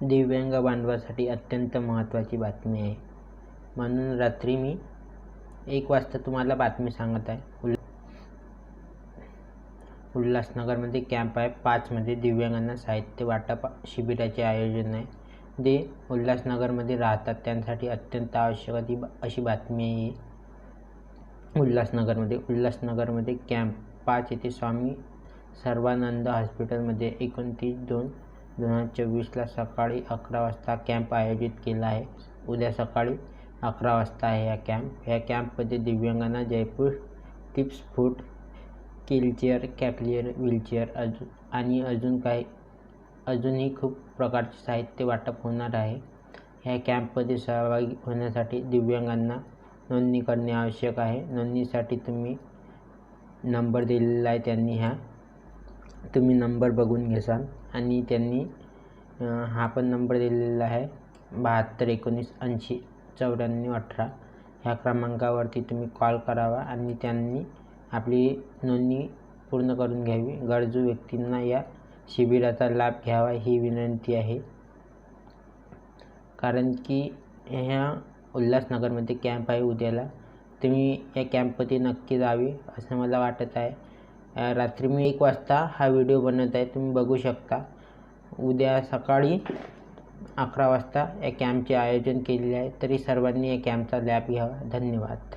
दिव्यांग बांधवासाठी अत्यंत महत्त्वाची बातमी आहे. म्हणून रात्री मी एक वाजता तुम्हाला बातमी सांगत आहे. उल् उल्हासनगरमध्ये कॅम्प आहे. पाचमध्ये दिव्यांगांना साहित्य वाटप शिबिराचे आयोजन आहे. जे उल्हासनगरमध्ये राहतात. त्यांसाठी अत्यंत आवश्यक अशी अशी बातमी आहे. उल्हासनगरमध्ये उल्हासनगरमध्ये कॅम्प पाच येथे स्वामी सर्वानंद हॉस्पिटलमध्ये एकोणतीस दोन दोन हजार चोवीसला सकाळी अकरा वाजता कॅम्प आयोजित केला आहे. उद्या सकाळी अकरा वाजता आहे हा कॅम्प. ह्या कॅम्पमध्ये दिव्यांगांना जयपूर टिप्स फूट किलचेअर कॅप्लियर व्हीलचेअर अजून आणि अजून काही अजूनही खूप प्रकारचे साहित्य वाटप होणार आहे. ह्या कॅम्पमध्ये सहभागी होण्यासाठी दिव्यांगांना नोंदणी करणे आवश्यक आहे. नोंदणीसाठी तुम्ही नंबर दिलेला आहे त्यांनी ह्या तुम्ही नंबर बघून घेसाल. आणि त्यांनी हा पण नंबर दिलेला आहे बहात्तर एकोणीस ऐंशी चौऱ्याण्णव अठरा. ह्या क्रमांकावरती तुम्ही कॉल करावा आणि त्यांनी आपली नोंदणी पूर्ण करून घ्यावी. गरजू व्यक्तींना या शिबिराचा लाभ घ्यावा ही विनंती आहे. कारण की ह्या उल्हासनगरमध्ये कॅम्प आहे उद्याला. तुम्ही या कॅम्पमध्ये नक्की जावे असं मला वाटत आहे. रात्री मी एक वाजता हा व्हिडिओ बनवत आहे. तुम्ही बघू शकता. उद्या सकाळी अकरा वाजता या कॅम्पचे आयोजन केलेले आहे. तरी सर्वांनी या कॅम्पचा लॅब घ्यावा. धन्यवाद.